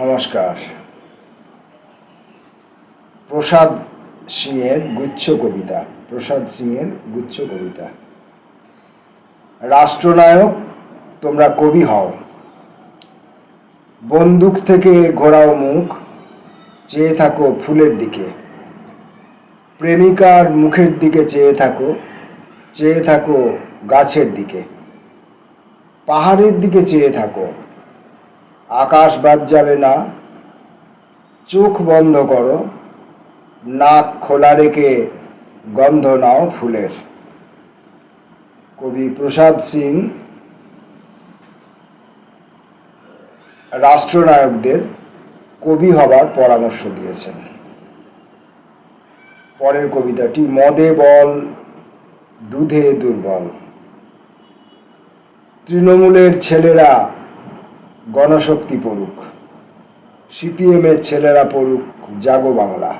নমস্কার। প্রসাদ সিংয়ের গুচ্ছ কবিতা, প্রসাদ সিংয়ের গুচ্ছ কবিতা। রাষ্ট্রনায়ক, তোমরা কবি হও। বন্দুক থেকে ঘোরাও মুখ, চেয়ে থাকো ফুলের দিকে। প্রেমিকার মুখের দিকে চেয়ে থাকো চেয়ে থাকো গাছের দিকে। পাহাড়ের দিকে চেয়ে থাকো আকাশ বাদ যাবে না। চোখ বন্ধ করো। নাক খোলা রেখে গন্ধ নাও ফুলের। কবি প্রসাদ সিং, রাষ্ট্রনায়কদের কবি হবার পরামর্শ দিয়েছেন। পরের কবিতাটি, মদে বল, দুধে দুর্বল। তৃণমূলের ছেলেরা গণশক্তি পড়ুক। সিপিএমের ছেলেরা পড়ুক, জাগো বাংলা।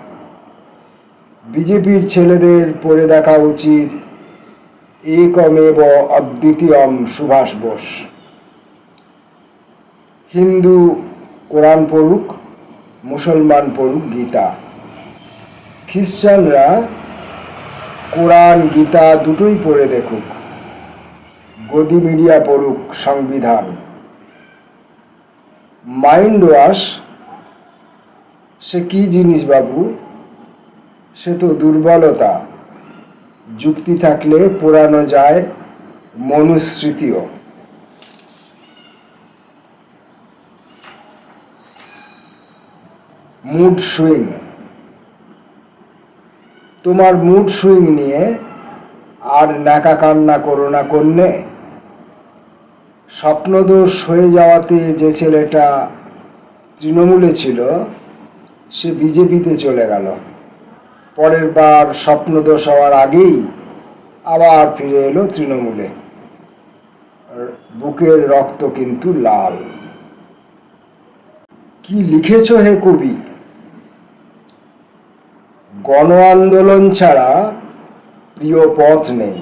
বিজেপির ছেলেদের পড়ে দেখা উচিত একমেব অদ্বিতীয়ম সুভাষ বোস। হিন্দু কোরআন পড়ুক, মুসলমান পড়ুক গীতা। খ্রিস্টানরা কোরআন, গীতা দুটোই পড়ে দেখুক। গদি মিডিয়া পড়ুক সংবিধান। মাইন্ড ওয়াশ সে কি জিনিস বাবু? সে তো দুর্বলতা। যুক্তি থাকলে পোড়ানো যায় মনুস্মৃতিও। মুড সুইং তোমার মুড সুইং নিয়ে আর নাকা কান্না করো না কন্যে। স্বপ্নদোষ হয়ে যাওয়াতে যে ছেলেটা তৃণমূলে ছিল, সে বিজেপিতে চলে গেল। পরের বার স্বপ্নদোষ হওয়ার আগেই আবার ফিরে এলো তৃণমূলে। বুকের রক্ত কিন্তু লাল। কি লিখেছ হে কবি? গণ আন্দোলন ছাড়া প্রিয় পথ নেই।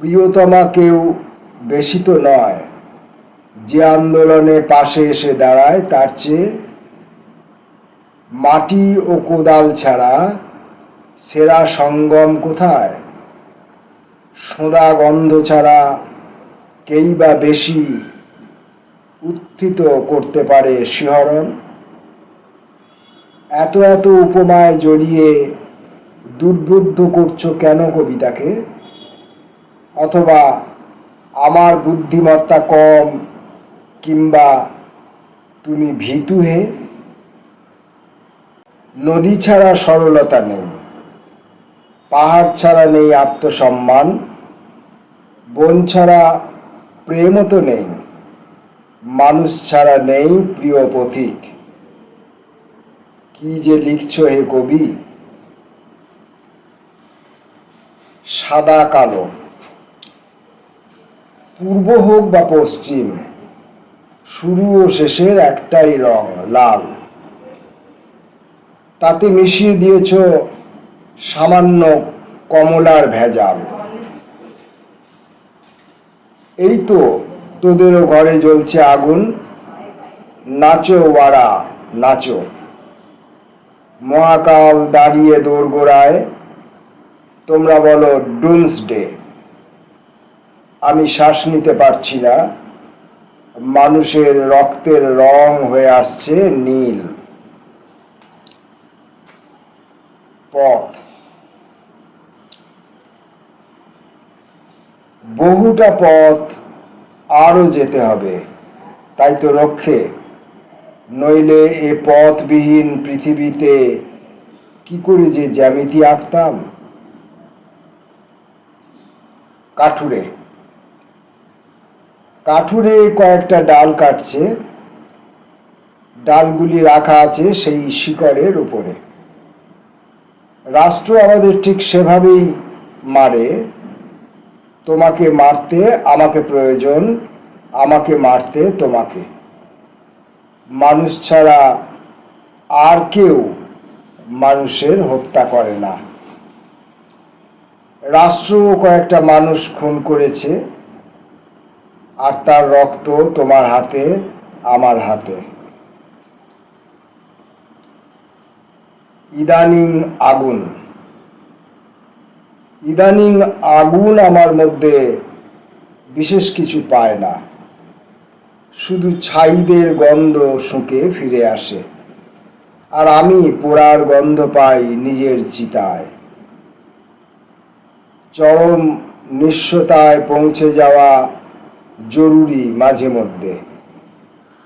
প্রিয়তমা কেউ বেশি তো নয়। যে আন্দোলনে পাশে এসে দাঁড়ায়, তার চেয়ে মাটি ও কোদাল ছাড়া সেরা সঙ্গম কোথায়? সোঁদা গন্ধ ছাড়া কেই বা বেশি উত্থিত করতে পারে শিহরণ? এত এত উপমায় জড়িয়ে দুর্বুদ্ধ করছ কেন কবিতাকে? অথবা আমার বুদ্ধিমত্তা কম কিংবা তুমি ভীতু হে? নদী ছাড়া সরলতা নেই, পাহাড় ছাড়া নেই আত্মসম্মান, বন ছাড়া প্রেমও তো নেই, মানুষ ছাড়া নেই প্রিয় পথিক। কি যে লিখছ হে কবি? সাদা কালো। পূর্ব হোক বা পশ্চিম শুরু ও শেষের একটাই রং, লাল। তাতে মিশিয়ে দিয়েছ সামান্য কমলার ভেজাল। এই তো তোদেরও ঘরে জ্বলছে আগুন। নাচো ওয়ারা, নাচো। মহাকাল দাঁড়িয়ে দোরগোড়ায়। তোমরা বলো ডুমস ডে আমি শ্বাস নিতে পারছি না। মানুষের রক্তের রং হয়ে আসছে নীল। পথ। বহুটা পথ আরও যেতে হবে, তাই তো রক্ষে। নইলে এ পথবিহীন পৃথিবীতে কি করে যে জ্যামিতি আঁকতাম? কাঠুরে। কাঠুরে কয়েকটা ডাল কাটছে। ডালগুলি রাখা আছে সেই শিকড়ের উপরে। রাষ্ট্র আমাদের ঠিক সেভাবেই মারে। তোমাকে মারতে আমাকে প্রয়োজন, আমাকে মারতে তোমাকে। মানুষ ছাড়া আর কেউ মানুষের হত্যা করে না। রাষ্ট্র কয়েকটা মানুষ খুন করেছে। আর তার রক্ত তোমার হাতে, আমার হাতে। ইদানিং আগুন। ইদানিং আগুন আমার মধ্যে বিশেষ কিছু পায় না। শুধু ছাইদের গন্ধ শুঁকে ফিরে আসে। আর আমি পোড়ার গন্ধ পাই নিজের চিতায়। চরম নিঃস্বতায় পৌঁছে যাওয়া জরুরি মাঝে মধ্যে।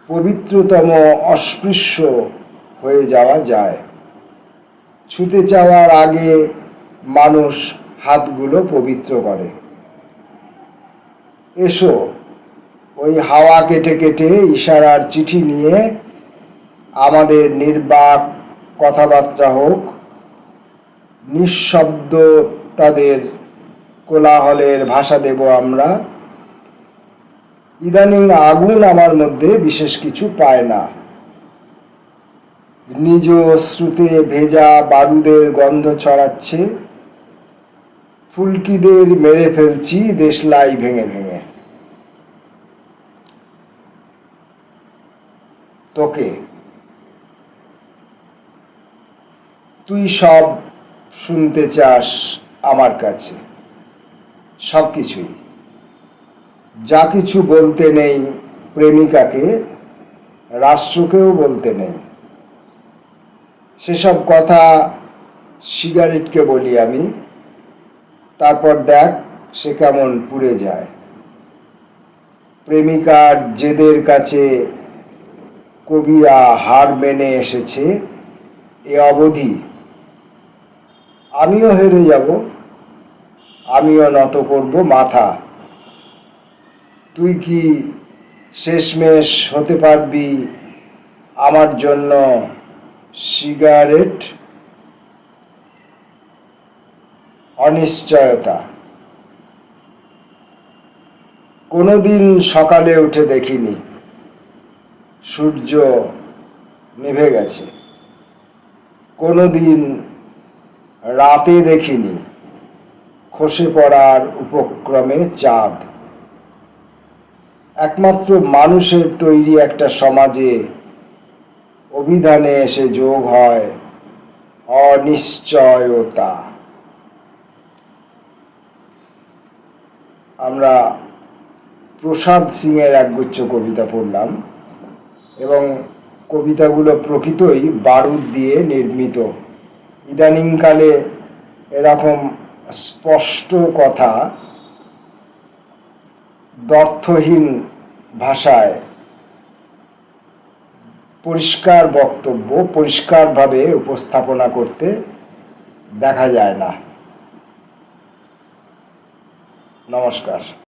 পবিত্রতম অস্পৃশ্য হয়ে যাওয়া যায়। ছুতে চাওয়ার আগে মানুষ হাতগুলো পবিত্র করে। এসো, ওই হাওয়া কেটে কেটে ইশারার চিঠি নিয়ে আমাদের নির্বাক কথাবার্তা হোক। নিঃশব্দ তাদের কোলাহলের ভাষা দেব আমরা। ইদানিং আগুন আমার মধ্যে বিশেষ কিছু পায় না। নিজ শ্রুতে ভেজা বারুদের গন্ধ ছড়াচ্ছে। ফুলকিদের মেরে ফেলছি, দেশলাই ভেঙে ভেঙে। তোকে, তুই সব শুনতে চাস আমার কাছে। সব কিছুই যা কিছু বলতে নেই প্রেমিকাকে, রাষ্ট্রকেও বলতে নেই। সেসব কথা সিগারেটকে বলি আমি। তারপর দেখ সে কেমন পুড়ে যায়। প্রেমিকার জেদের কাছে কবিরা হার মেনে এসেছে এ অবধি। আমিও হেরে যাব, আমিও নত করব মাথা। তুই কি শেষমেশ হতে পারবি আমার জন্য সিগারেট? অনিশ্চয়তা। কোনোদিন সকালে উঠে দেখিনি। সূর্য নিভে গেছে। কোনোদিন রাতে দেখিনি। খসে পড়ার উপক্রমে চাঁদ। একমাত্র মানুষের তৈরি একটা সমাজে অভিধানে এসে যোগ হয় অনিশ্চয়তা। আমরা প্রসাদ সিংয়ের একগুচ্ছ কবিতা পড়লাম এবং কবিতাগুলো প্রকৃতই বারুদ দিয়ে নির্মিত। ইদানিংকালে এরকম স্পষ্ট কথা দর্থহীন ভাষায় পরিষ্কার বক্তব্য পরিষ্কারভাবে উপস্থাপনা করতে দেখা যায় না। নমস্কার।